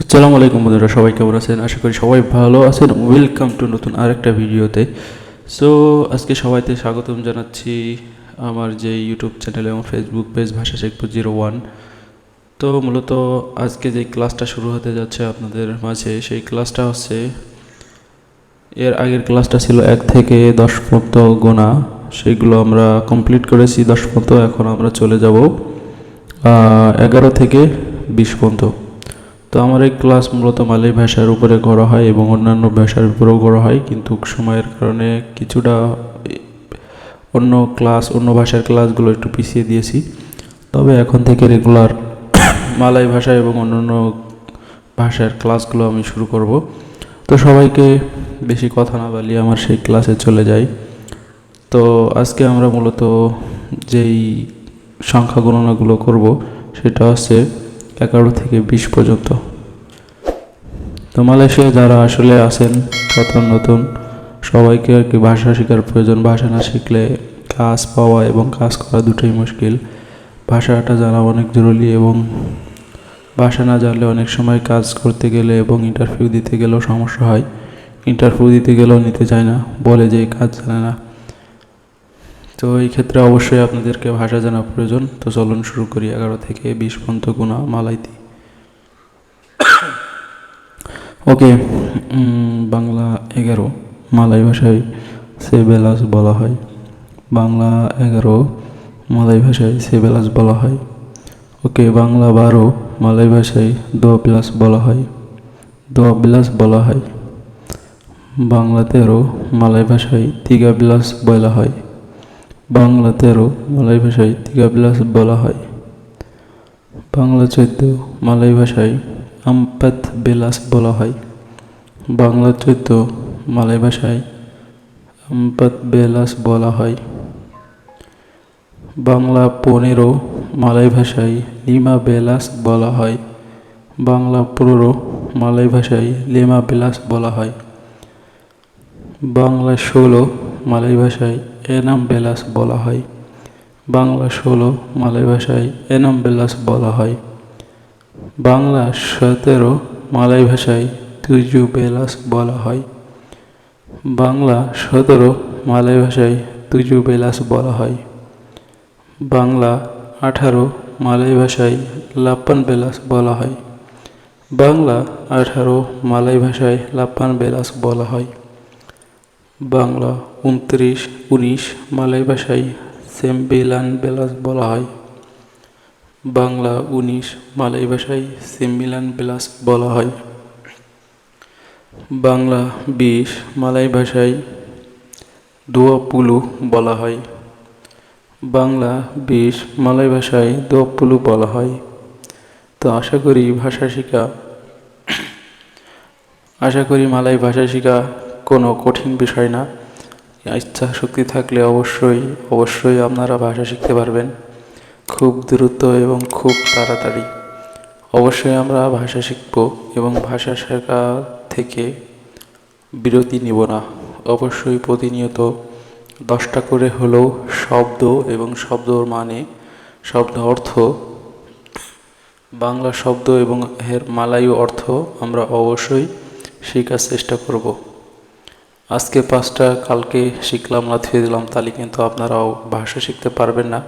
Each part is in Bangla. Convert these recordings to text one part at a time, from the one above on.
আসসালামু আলাইকুম বন্ধুরা, সবাই কেমন আছেন? আশা করি সবাই ভালো আছেন। ওয়েলকাম টু নতুন আরেকটা ভিডিওতে। সো আজকে সবাইতে স্বাগতম জানাচ্ছি আমার যে ইউটিউব চ্যানেল এবং ফেসবুক পেজ ভাষা শিখব জিরো ওয়ান তো মূলত আজকে যে ক্লাসটা শুরু হতে যাচ্ছে আপনাদের মাঝে, সেই ক্লাসটা হচ্ছে, এর আগের ক্লাসটা ছিল এক থেকে দশ পর্যন্ত গোনা। সেগুলো আমরা কমপ্লিট করেছি, দশ পর্যন্ত, এখন আমরা চলে যাব এগারো থেকে বিশ পর্যন্ত। তো আমার এই ক্লাস মূলত মালয় ভাষার উপরে করা হয় এবং অন্যান্য ভাষার উপরেও করা হয়, কিন্তু সময়ের কারণে কিছুটা অন্য ক্লাস, অন্য ভাষার ক্লাসগুলো একটু পিছিয়ে দিয়েছি। তবে এখন থেকে রেগুলার মালাই ভাষা এবং অন্যান্য ভাষার ক্লাসগুলো আমি শুরু করব। তো সবাইকে বেশি কথা না বালিয়ে আমার সেই ক্লাসে চলে যাই। তো আজকে আমরা মূলত যেই সংখ্যা গণনাগুলো করব, সেটা হচ্ছে এগারো থেকে বিশ পর্যন্ত। তো মালয়েশিয়া যারা আসলে আছেন, প্রথম নতুন, সবাইকে আর কি ভাষা শেখার প্রয়োজন। ভাষা না শিখলে কাজ পাওয়া এবং কাজ করা দুটোই মুশকিল। ভাষাটা জানা অনেক জরুরি এবং ভাষা না জানলে অনেক সময় কাজ করতে গেলে এবং ইন্টারভিউ দিতে গেলেও সমস্যা হয়। ইন্টারভিউ দিতে গেলেও নিতে চায় না। বলে যে কাজ জানে না। তো এই ক্ষেত্রে অবশ্যই আপনাদেরকে ভাষা জানা প্রয়োজন। তো চলুন শুরু করি এগারো থেকে বিশ পর্যন্ত গুণা মালাইতি। ওকে বাংলা এগারো, মালাই ভাষায় সেবেলাস বলা হয়। বাংলা এগারো, মালাই ভাষায় সেবেলাস বলা হয়। ওকে, বাংলা বারো, মালাই ভাষায় দোয়া প্লাস বলা হয়। দোয়া বিলাস বলা হয়। বাংলা তেরো, মালাই ভাষায় তিগা বিলাস বলা হয়। বাংলা তেরো, মালাই ভাষায় তিগাবিলাস বলা হয়। বাংলা চোদ্দ, মালাই ভাষায় আমপাত বিলাস বলা হয়। বাংলা চোদ্দ, মালাই ভাষায় আমপাত বেলাস বলা হয়। বাংলা পনেরো, মালাই ভাষায় লিমা বেলাস বলা হয়। বাংলা পনেরো, মালাই ভাষায় লিমা বেলাস বলা হয়। বাংলা ষোলো মালয় ভাষায় এনাম বেলাস বলা হয়। বাংলা ষোলো মালয় ভাষায় এনাম বেলাস বলা হয়। বাংলা সতেরো মালয় ভাষায় তুজু বেলাস বলা হয়। বাংলা সতেরো মালয় ভাষায় তুজু বেলাস বলা হয়। বাংলা আঠারো মালয় ভাষায় লাপ্পান বেলাস বলা হয়। বাংলা আঠারো মালয় ভাষায় লাপ্পান বেলাস বলা হয়। বাংলা উনত্রিশ, উনিশ মালয় ভাষায় সেম্বিলান বেলাস বলা হয়। বাংলা উনিশ মালয় ভাষায় সেম্বিলান বেলাস বলা হয়। বাংলা বিশ মালয় ভাষায় দোয়াপুলু বলা হয়। বাংলা বিশ মালয় ভাষায় দোয়াপুলু বলা হয়। তো আশা করি ভাষা শেখা, আশা করি মালয় ভাষা শেখা কোনো কঠিন বিষয় না। ইচ্ছা শক্তি থাকলে অবশ্যই অবশ্যই আপনারা ভাষা শিখতে পারবেন। খুব দ্রুত এবং খুব তাড়াতাড়ি। অবশ্যই আমরা ভাষা শিখব এবং ভাষা শেখা থেকে বিরতি নিব না। অবশ্যই প্রতিনিয়ত দশটা করে হলেও শব্দ এবং শব্দর মানে শব্দ অর্থ, বাংলা শব্দ এবং এর মালায়ু অর্থ আমরা অবশ্যই শেখার চেষ্টা করব। আজকে পাঁচটা, কালকে শিখলাম না থুয়ে দিলাম, তাহলে কিন্তু আপনারাও ভাষা শিখতে পারবেন না।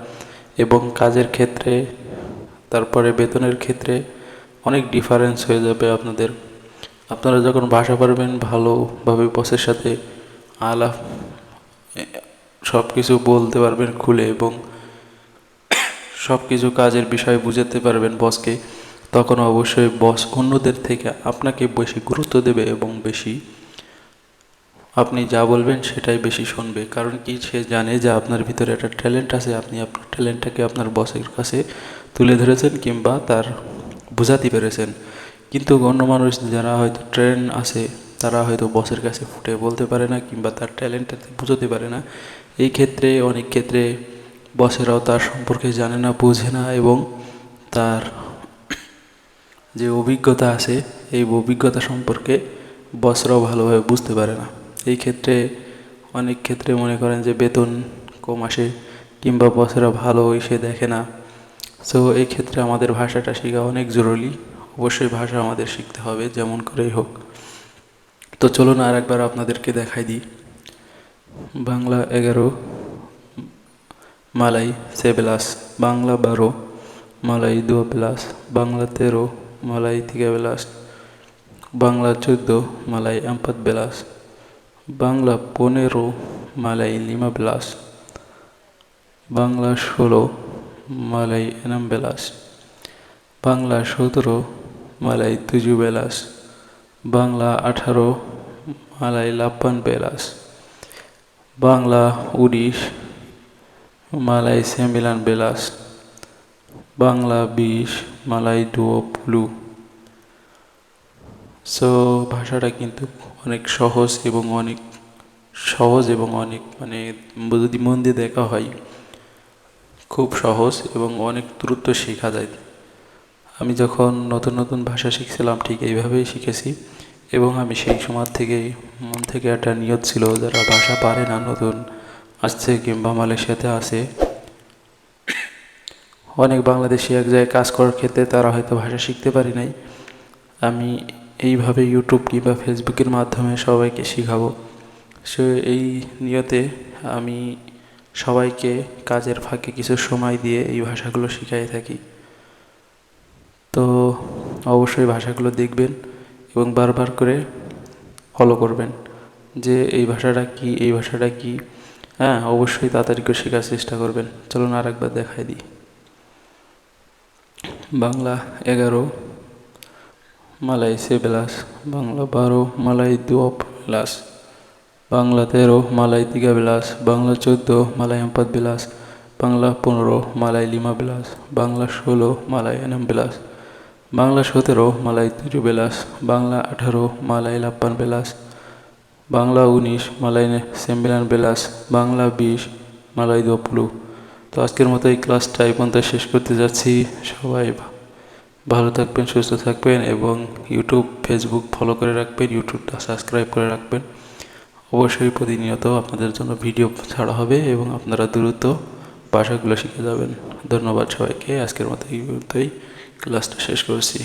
এবং কাজের ক্ষেত্রে, তারপরে বেতনের ক্ষেত্রে অনেক ডিফারেন্স হয়ে যাবে আপনাদের। আপনারা যখন ভাষা পারবেন, ভালোভাবে বসের সাথে আলাপ সব কিছু বলতে পারবেন খুলে এবং সব কিছু কাজের বিষয় বুঝাতে পারবেন বসকে তখন অবশ্যই বস অন্যদের থেকে আপনাকে বেশি গুরুত্ব দেবে এবং বেশি আপনি যা বলবেন সেটাই বেশি শুনবে। কারণ কি? সে জানে যে আপনার ভিতরে একটা ট্যালেন্ট আছে, আপনি আপনার ট্যালেন্টটাকে আপনার বসের কাছে তুলে ধরেছেন কিংবা তার বোঝাতে পেরেছেন। কিন্তু অন্য মানুষ যারা হয়তো ট্রেন আছে, তারা হয়তো বসের কাছে ফুটে বলতে পারে না কিংবা তার ট্যালেন্টটাকে বোঝাতে পারে না। এই ক্ষেত্রে, অনেক ক্ষেত্রে বসেরাও তার সম্পর্কে জানে না, বোঝে না এবং তার যে অভিজ্ঞতা আছে, এই অভিজ্ঞতা সম্পর্কে বসরাও ভালোভাবে বুঝতে পারে না। এই ক্ষেত্রে অনেক ক্ষেত্রে মনে করেন যে বেতন কম আসে কিংবা বসেরা ভালো এসে দেখে না। সো এই ক্ষেত্রে আমাদের ভাষাটা শেখা অনেক জরুরি। অবশ্যই ভাষা আমাদের শিখতে হবে, যেমন করেই হোক। তো চলুন আর একবার আপনাদেরকে দেখাই দিই। বাংলা এগারো, মালাই সেবেলাস বাংলা বারো, মালাই দু প্লাস বাংলা তেরো, মালাই তিগা বেলাস বাংলা চোদ্দ, মালাই empat belas বাংলা পনেরো মালাই লিমা বেলাস। বাংলা ষোলো মালাই এনাম বেলাস। বাংলা সতেরো মালাই তুজু বেলাস। বাংলা আঠারো মালাই লাপ্পান বেলাস। বাংলা উনিশ মালাই সেমিলান বেলাস। বাংলা বিশ মালাই ডুও পুলু। সো ভাষাটা কিন্তু অনেক সহজ এবং অনেক সহজ এবং অনেক মানে যদি মন দিয়ে দেখা হয়, খুব সহজ এবং অনেক দ্রুত শেখা যায়। আমি যখন নতুন নতুন ভাষা শিখছিলাম, ঠিক এইভাবেই শিখেছি এবং আমি সেই সময় থেকেই মন থেকে একটা নিয়ত ছিল, যারা ভাষা পারে না নতুন আসছে কিংবা মালয়েশিয়াতে আসে অনেক বাংলাদেশি এক জায়গায় কাজ করার ক্ষেত্রে তারা হয়তো ভাষা শিখতে পারি নাই। আমি এইভাবে ইউটিউব কিংবা ফেসবুকের মাধ্যমে সবাইকে শেখাবো। সে এই নিয়তে আমি সবাইকে কাজের ফাঁকে কিছু সময় দিয়ে এই ভাষাগুলো শিখাই থাকি। তো অবশ্যই ভাষাগুলো দেখবেন এবং বারবার করে ফলো করবেন যে এই ভাষাটা কি, এই ভাষাটা কি হ্যাঁ অবশ্যই তাড়াতাড়ি শেখার চেষ্টা করবেন। চলুন আর একবার দেখাই দিই। বাংলা এগারো মালাই সেবেলাস বাংলা বারো মালাই দুয়ো বিলাস। বাংলা তেরো মালাই তিগা বিলাস, বাংলা চোদ্দ মালাই এম্পাত বিলাস, বাংলা পনেরো মালাই লিমা বিলাস, বাংলা ষোলো মালাই এনাম বিলাস। বাংলা সতেরো মালাই তিরু বিলাস, বাংলা আঠারো মালাই লাপ্পান বেলাস। বাংলা উনিশ মালাই সেম্বিলান বিলাস, বাংলা বিশ মালাই দোপুলু তো আজকের মতো এই ক্লাসটা এই পর্যন্ত শেষ করতে যাচ্ছি। সবাই ভালো থাকবেন, সুস্থ থাকবেন এবং ইউটিউব ফেসবুক ফলো করে রাখবেন ইউটিউবটা সাবস্ক্রাইব করে রাখবেন। অবশ্যই প্রতিনিয়ত আপনাদের জন্য ভিডিও ছাড়া হবে এবং আপনারা দ্রুত ভাষাগুলো শিখে যাবেন। ধন্যবাদ সবাইকে। আজকের মতো এই ক্লাসটা শেষ করছি।